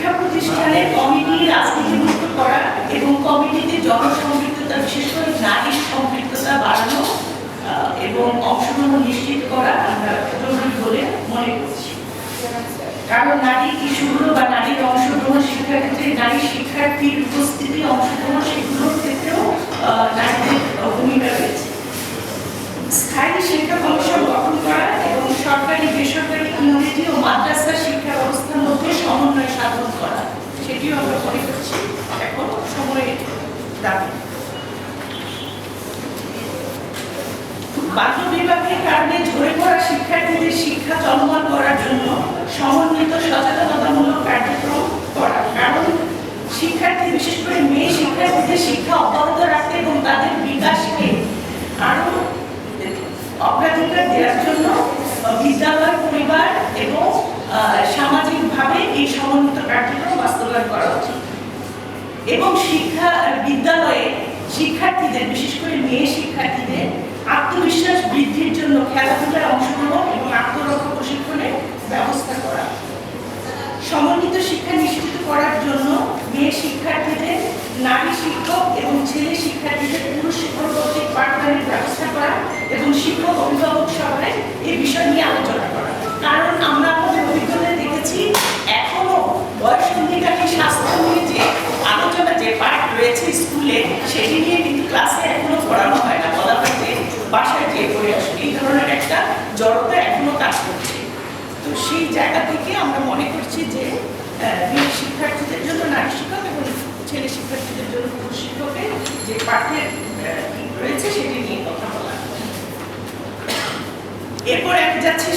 শিক্ষা প্রতিষ্ঠানে কমিটি রাজনীতিমুক্ত করা এবং কমিটিতে জনসম্পৃক্ততা, বিশেষ করে নারীর সম্পৃক্ততা বাড়ানো এবং অংশগ্রহণ নিশ্চিত করা আমরা জরুরি বলে মনে করছি। কারণ নারী ইস্যুগুলো বা নারীর অংশগ্রহণ শিক্ষার ক্ষেত্রে, নারী শিক্ষার্থীর উপস্থিতি অংশগ্রহণ, সেগুলোর ক্ষেত্রেও নারীদের বাল্য বিভাগের কারণে ঝরে পড়া শিক্ষার্থীদের শিক্ষা চলমান করার জন্য সমন্বিত সচেতনতামূলক কার্যক্রম করা। কারণ শিক্ষার্থী, বিশেষ করে মেয়ে শিক্ষার্থীদের শিক্ষা অব্যাহত রাখতে এবং তাদের বিকাশকে আরও অগ্রাধিকার দেওয়ার জন্য বিদ্যালয়, পরিবার এবং সামাজিকভাবে এই সমন্বিত কার্যক্রম বাস্তবায়ন করা উচিত। এবং শিক্ষা, বিদ্যালয়ে শিক্ষার্থীদের, বিশেষ করে মেয়ে শিক্ষার্থীদের আত্মবিশ্বাস বৃদ্ধির জন্য খেলাধুলায় অংশগ্রহণ এবং আত্মরক্ষা প্রশিক্ষণের ব্যবস্থা করা। সমন্বিত শিক্ষা নিশ্চিত করার জন্য মেয়ে শিক্ষার্থীদের, নারী শিক্ষক এবং ছেলে শিক্ষার্থীদের পুরুষ শিক্ষক কর্তৃক পাঠদানের ব্যবস্থা করা এবং শিক্ষক অভিভাবক সভায় এই বিষয় নিয়ে আলোচনা করা। কারণ আমরা আমাদের অভিজ্ঞতায় দেখেছি, এখনও বয়সন্ধিকালীন স্বাস্থ্য নিয়ে যে আলোচনা, যে পাঠ রয়েছে স্কুলে, সেটি নিয়ে কিন্তু ক্লাসে এখনও পড়ানো হয় না বলা হয় যে বাসায় যেয়ে আসে। এই ধরনের একটা জড়তা এখনও কাজ করছে। তো সেই জায়গা থেকে আমরা মনে করছি যে মেয়ে শিক্ষার্থীদের জন্য, নারী শিক্ষক এবং ছেলে শিক্ষার্থীদের জন্য পুরুষ শিক্ষকের যে পাঠের রয়েছে সেটি নিয়ে কথা বলা। এরপর এক যাচ্ছে